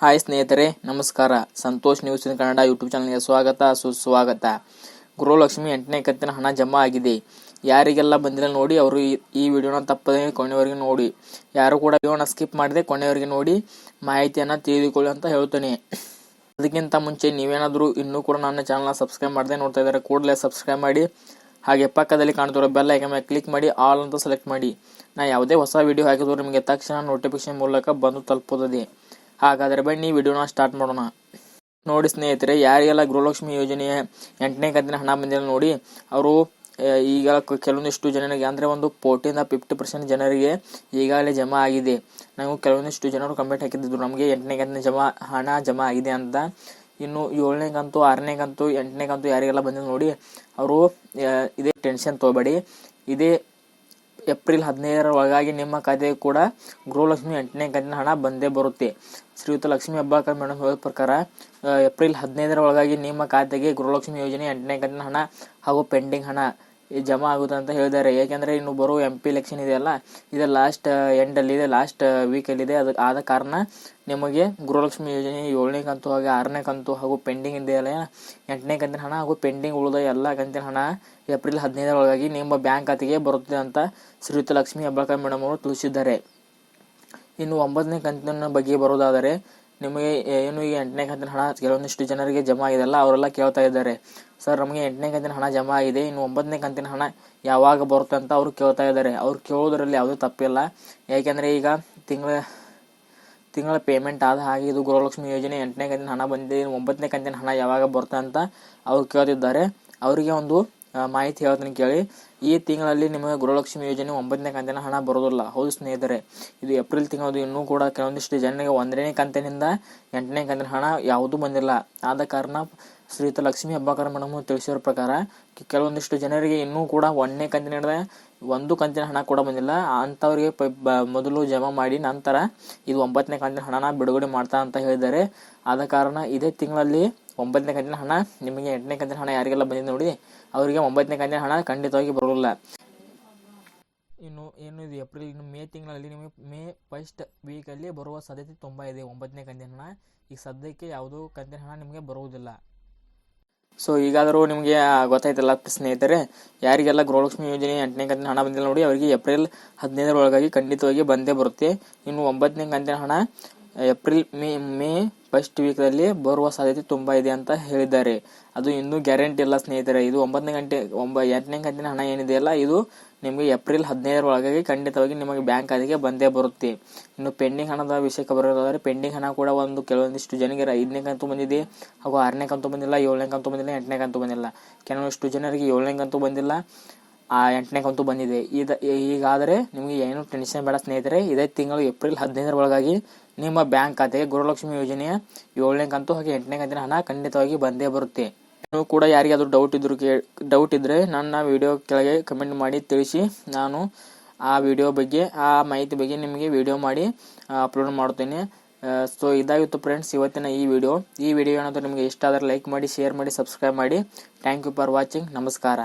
Hi ಸ್ನೇಹಿತರೆ, ನಮಸ್ಕಾರ. Santosh news in Kannada YouTube ಚಾನಲ್ಗೆ ಸ್ವಾಗತ, ಸುಸ್ವಾಗತ. ಗೃಹಲಕ್ಷ್ಮಿ ಎಂಟನೇ ಕಂತಿನ ಹಣ ಜಮಾ ಆಗಿದೆ. ಯಾರಿಗೆಲ್ಲ ಬಂದಿಲ್ಲ ನೋಡಿ, ಅವರು ಈ- ವಿಡಿಯೋನ ತಪ್ಪದೆ ಕೊನೆಯವರೆಗೆ ನೋಡಿ. ಯಾರು ಕೂಡ ವಿಡಿಯೋನ ಸ್ಕಿಪ್ ಮಾಡದೆ ಕೊನೆಯವರೆಗೆ ನೋಡಿ ಮಾಹಿತಿಯನ್ನು ತಿಳಿದುಕೊಳ್ಳಿ ಅಂತ ಹೇಳ್ತೇನೆ. ಅದಕ್ಕಿಂತ ಮುಂಚೆ ನೀವೇನಾದರೂ ಇನ್ನೂ ಕೂಡ ನನ್ನ ಚಾನಲ್ನ ಸಬ್ಸ್ಕ್ರೈಬ್ ಮಾಡದೆ ನೋಡ್ತಾ ಇದ್ದಾರೆ, ಕೂಡಲೇ ಸಬ್ಸ್ಕ್ರೈಬ್ ಮಾಡಿ. ಹಾಗೆ ಪಕ್ಕದಲ್ಲಿ ಕಾಣ್ತಿರೋ ಬೆಲ್ ಐಕನ್ ಮೇಲೆ ಕ್ಲಿಕ್ ಮಾಡಿ, ಆಲ್ ಅಂತ ಸೆಲೆಕ್ಟ್ ಮಾಡಿ. ನಾ ಯಾವುದೇ ಹೊಸ ವಿಡಿಯೋ ಹಾಕಿದ್ರು ನಿಮಗೆ ತಕ್ಷಣ ನೋಟಿಫಿಕೇಶನ್ ಮೂಲಕ ಬಂದು ತಲುಪುತ್ತದೆ. ಹಾಗಾದರೆ ಬನ್ನಿ ವಿಡಿಯೋನ ಸ್ಟಾರ್ಟ್ ಮಾಡೋಣ. ನೋಡಿ ಸ್ನೇಹಿತರೆ, ಯಾರಿಗೆಲ್ಲ ಗೃಹಲಕ್ಷ್ಮಿ ಯೋಜನೆಯ ಎಂಟನೇ ಕಂತಿನ ಹಣ ಬಂದಿಲ್ಲ ನೋಡಿ, ಅವರು ಈಗ ಕೆಲವೊಂದಿಷ್ಟು ಜನರಿಗೆ, ಅಂದರೆ ಒಂದು ಫೋರ್ಟಿಂದ ಫಿಫ್ಟಿ ಪರ್ಸೆಂಟ್ ಜನರಿಗೆ ಈಗಾಗಲೇ ಜಮಾ ಆಗಿದೆ. ನಾವು ಕೆಲವೊಂದಿಷ್ಟು ಜನರು ಕಂಪ್ಲೇಂಟ್ ಹಾಕಿದ್ರು, ನಮಗೆ ಎಂಟನೇ ಕಂತಿನ ಜಮಾ, ಹಣ ಜಮಾ ಆಗಿದೆ ಅಂತ. ಇನ್ನು ಏಳನೇ ಕಂತು, ಆರನೇ ಕಂತು, ಎಂಟನೇ ಕಂತು ಯಾರಿಗೆಲ್ಲ ಬಂದಿದೆ ನೋಡಿ, ಅವರು ಇದೇ ಟೆನ್ಷನ್ ತಗೋಬೇಡಿ. ಇದೇ ಏಪ್ರಿಲ್ ಹದಿನೈದರ ಒಳಗಾಗಿ ನಿಮ್ಮ ಖಾತೆಗೆ ಕೂಡ ಗೃಹಲಕ್ಷ್ಮಿ ಎಂಟನೇ ಕಂತಿನ ಹಣ ಬಂದೇ ಬರುತ್ತೆ. ಶ್ರೀಯುತ ಲಕ್ಷ್ಮಿ ಹೆಬ್ಬಾಳ್ಕರ್ ಮೇಡಮ್ ಹೇಳಿದ ಪ್ರಕಾರ ಏಪ್ರಿಲ್ ಹದಿನೈದರ ಒಳಗಾಗಿ ನಿಮ್ಮ ಖಾತೆಗೆ ಗೃಹಲಕ್ಷ್ಮಿ ಯೋಜನೆ ಎಂಟನೇ ಕಂತಿನ ಹಣ ಹಾಗೂ ಪೆಂಡಿಂಗ್ ಹಣ ಜಮಾ ಆಗುತ್ತೆ ಅಂತ ಹೇಳಿದ್ದಾರೆ. ಏಕೆಂದರೆ ಇನ್ನು ಬರೋ ಎಂ ಪಿ ಎಲೆಕ್ಷನ್ ಇದೆಯಲ್ಲ, ಇದು ಲಾಸ್ಟ್ ಎಂಡಲ್ಲಿದೆ ಲಾಸ್ಟ್ ವೀಕಲ್ಲಿದೆ ಅದು ಆದ ಕಾರಣ ನಿಮಗೆ ಗೃಹಲಕ್ಷ್ಮಿ ಯೋಜನೆ ಏಳನೇ ಕಂತು ಹಾಗೆ ಆರನೇ ಕಂತು ಹಾಗೂ ಪೆಂಡಿಂಗ್ ಇದೆಯಲ್ಲ ಎಂಟನೇ ಕಂತಿನ ಹಣ ಹಾಗೂ ಪೆಂಡಿಂಗ್ ಉಳಿದ ಎಲ್ಲ ಕಂತಿನ ಹಣ ಏಪ್ರಿಲ್ ಹದಿನೈದರೊಳಗಾಗಿ ನಿಮ್ಮ ಬ್ಯಾಂಕ್ ಖಾತೆಗೆ ಬರುತ್ತದೆ ಅಂತ ಶ್ರೀಯುತ ಲಕ್ಷ್ಮಿ ಹೆಬ್ಬಾಳ್ಕರ್ ಮೇಡಮ್ ಅವರು ತಿಳಿಸಿದ್ದಾರೆ. ಇನ್ನು ಒಂಬತ್ತನೇ ಕಂತಿನ ಬಗ್ಗೆ ಬರೋದಾದರೆ ನಿಮಗೆ ಏನು ಈಗ ಎಂಟನೇ ಕಂತಿನ ಹಣ ಕೆಲವೊಂದಿಷ್ಟು ಜನರಿಗೆ ಜಮಾ ಆಗಿದೆಲ್ಲ ಅವರೆಲ್ಲ ಕೇಳ್ತಾ ಇದ್ದಾರೆ. ಸರ್, ನಮಗೆ ಎಂಟನೇ ಕಂತಿನ ಹಣ ಜಮಾ ಆಗಿದೆ, ಇನ್ನು ಒಂಬತ್ತನೇ ಕಂತಿನ ಹಣ ಯಾವಾಗ ಬರುತ್ತೆ ಅಂತ ಅವರು ಕೇಳ್ತಾ ಇದ್ದಾರೆ. ಅವ್ರು ಕೇಳೋದ್ರಲ್ಲಿ ಯಾವುದೂ ತಪ್ಪಿಲ್ಲ. ಯಾಕೆಂದರೆ ಈಗ ತಿಂಗಳ ತಿಂಗಳ ಪೇಮೆಂಟ್ ಆದ ಹಾಗೆ ಇದು ಗೃಹಲಕ್ಷ್ಮಿ ಯೋಜನೆ ಎಂಟನೇ ಕಂತಿನ ಹಣ ಬಂದಿದೆ, ಇನ್ನು ಒಂಬತ್ತನೇ ಕಂತಿನ ಹಣ ಯಾವಾಗ ಬರುತ್ತೆ ಅಂತ ಅವ್ರು ಕೇಳ್ತಿದ್ದಾರೆ. ಅವರಿಗೆ ಒಂದು ಮಾಹಿತಿ ಹೇಳ್ತೀನಿ ಕೇಳಿ. ಈ ತಿಂಗಳಲ್ಲಿ ನಿಮಗೆ ಗೃಹಲಕ್ಷ್ಮಿ ಯೋಜನೆ ಒಂಬತ್ತನೇ ಕಂತಿನ ಹಣ ಬರೋದಿಲ್ಲ. ಹೌದು ಸ್ನೇಹಿತರೆ, ಇದು ಏಪ್ರಿಲ್ ತಿಂಗಳದು ಇನ್ನೂ ಕೂಡ ಕೆಲವೊಂದಿಷ್ಟು ಜನರಿಗೆ ಒಂದನೇ ಕಂತಿನಿಂದ ಎಂಟನೇ ಕಂತಿನ ಹಣ ಯಾವುದೂ ಬಂದಿಲ್ಲ. ಆದ ಕಾರಣ ಶ್ರೀಯುತ ಲಕ್ಷ್ಮಿ ಹಬ್ಬಕರ ಮೇಡಮ್ ತಿಳಿಸಿರೋ ಪ್ರಕಾರ ಕೆಲವೊಂದಿಷ್ಟು ಜನರಿಗೆ ಇನ್ನೂ ಕೂಡ ಒಂದನೇ ಕಂತಿನಿಂದ ಒಂದು ಕಂತಿನ ಹಣ ಕೂಡ ಬಂದಿಲ್ಲ. ಅಂಥವ್ರಿಗೆ ಮೊದಲು ಜಮಾ ಮಾಡಿ ನಂತರ ಇದು ಒಂಬತ್ತನೇ ಕಂತಿನ ಹಣನ ಬಿಡುಗಡೆ ಮಾಡ್ತಾ ಅಂತ ಹೇಳಿದ್ದಾರೆ. ಆದ ಕಾರಣ ಇದೇ ತಿಂಗಳಲ್ಲಿ ಒಂಬತ್ತನೇ ಕಂತಿನ ಹಣ, ನಿಮಗೆ ಎಂಟನೇ ಕಂತಿನ ಹಣ ಯಾರಿಗೆಲ್ಲ ಬಂದಿದೆ ನೋಡಿ, ಅವರಿಗೆ ಒಂಬತ್ತನೇ ಕಂತಿನ ಹಣ ಖಂಡಿತವಾಗಿ ಬರೋಲ್ಲ ಇನ್ನು ಏನು ಇದು ಏಪ್ರಿಲ್ ಇನ್ನು ಮೇ ತಿಂಗಳಲ್ಲಿ ನಿಮಗೆ ಮೇ ಫಸ್ಟ್ ವೀಕಲ್ಲಿ ಬರುವ ಸಾಧ್ಯತೆ ತುಂಬ ಇದೆ, ಒಂಬತ್ತನೇ ಕಂತಿನ ಹಣ. ಈಗ ಸದ್ಯಕ್ಕೆ ಯಾವುದೂ ಕಂತಿನ ಹಣ ನಿಮಗೆ ಬರುವುದಿಲ್ಲ. ಸೊ ಈಗಾದರೂ ನಿಮಗೆ ಗೊತ್ತಾಯ್ತಲ್ಲ ಸ್ನೇಹಿತರೆ, ಯಾರಿಗೆಲ್ಲ ಗೃಹಲಕ್ಷ್ಮಿ ಯೋಜನೆ ಎಂಟನೇ ಕಂತಿನ ಹಣ ಬಂದಿಲ್ಲ ನೋಡಿ, ಅವರಿಗೆ ಏಪ್ರಿಲ್ ಹದಿನೈದರ ಒಳಗಾಗಿ ಖಂಡಿತವಾಗಿ ಬಂದೇ ಬರುತ್ತೆ. ಇನ್ನು ಒಂಬತ್ತನೇ ಕಂತಿನ ಹಣ ಏಪ್ರಿಲ್, ಮೇ ಮೇ ಫಸ್ಟ್ ವೀಕ್ದಲ್ಲಿ ಬರುವ ಸಾಧ್ಯತೆ ತುಂಬ ಇದೆ ಅಂತ ಹೇಳಿದ್ದಾರೆ. ಅದು ಇನ್ನೂ ಗ್ಯಾರಂಟಿ ಇಲ್ಲ ಸ್ನೇಹಿತರೆ. ಇದು ಒಂಬತ್ತನೇ ಗಂಟೆ, ಒಂಬ, ಎಂಟನೇ ಕಂತಿನ ಹಣ ಏನಿದೆಯಲ್ಲ ಇದು ನಿಮಗೆ ಏಪ್ರಿಲ್ ಹದಿನೈದರ ಒಳಗಾಗಿ ಖಂಡಿತವಾಗಿ ನಿಮಗೆ ಬ್ಯಾಂಕ್ ಖಾತೆಗೆ ಬಂದೇ ಬರುತ್ತೆ. ಇನ್ನು ಪೆಂಡಿಂಗ್ ಹಣದ ವಿಷಯಕ್ಕೆ ಬರೋದಾದರೆ ಪೆಂಡಿಂಗ್ ಹಣ ಕೂಡ ಒಂದು ಕೆಲವೊಂದಿಷ್ಟು ಜನರಿಗೆ ಐದನೇ ಕಂತು ಬಂದಿದೆ, ಹಾಗೂ ಆರನೇ ಕಂತು ಬಂದಿಲ್ಲ, ಏಳನೇ ಕಂತು ಬಂದಿಲ್ಲ, ಎಂಟನೇ ಕಂತು ಬಂದಿಲ್ಲ. ಕೆಲವೊಂದಿಷ್ಟು ಜನರಿಗೆ ಏಳನೇ ಕಂತು ಬಂದಿಲ್ಲ, ಆ ಎಂಟನೇ ಕಂತು ಬಂದಿದೆ. ಇದು ಈಗಾದರೆ ನಿಮಗೆ ಏನು ಟೆನ್ಷನ್ ಬೇಡ ಸ್ನೇಹಿತರೆ. ಇದೇ ತಿಂಗಳು ಏಪ್ರಿಲ್ ಹದಿನೈದರ ಒಳಗಾಗಿ ನಿಮ್ಮ ಬ್ಯಾಂಕ್ ಖಾತೆಗೆ ಗೃಹಲಕ್ಷ್ಮಿ ಯೋಜನೆಯ ಏಳನೇ ಕಂತು ಹಾಗೆ ಎಂಟನೇ ಕಂತಿನ ಹಣ ಖಂಡಿತವಾಗಿ ಬಂದೇ ಬರುತ್ತೆ. ನೀವು ಕೂಡ ಯಾರಿಗಾದರೂ ಡೌಟ್ ಇದ್ರು ಕೇ ಡೌಟ್ ಇದ್ದರೆ ನನ್ನ ವಿಡಿಯೋ ಕೆಳಗೆ ಕಮೆಂಟ್ ಮಾಡಿ ತಿಳಿಸಿ. ನಾನು ಆ ವಿಡಿಯೋ ಬಗ್ಗೆ, ಆ ಮಾಹಿತಿ ಬಗ್ಗೆ ನಿಮಗೆ ವಿಡಿಯೋ ಮಾಡಿ ಅಪ್ಲೋಡ್ ಮಾಡ್ತೇನೆ. ಸೊ ಇದಾಗಿತ್ತು ಫ್ರೆಂಡ್ಸ್ ಇವತ್ತಿನ ಈ ವಿಡಿಯೋ ಈ ವಿಡಿಯೋ ಏನಾದರೂ ನಿಮಗೆ ಇಷ್ಟ ಆದರೆ ಲೈಕ್ ಮಾಡಿ ಶೇರ್ ಮಾಡಿ ಸಬ್ಸ್ಕ್ರೈಬ್ ಮಾಡಿ. ಥ್ಯಾಂಕ್ ಯು ಫಾರ್ ವಾಚಿಂಗ್ ನಮಸ್ಕಾರ.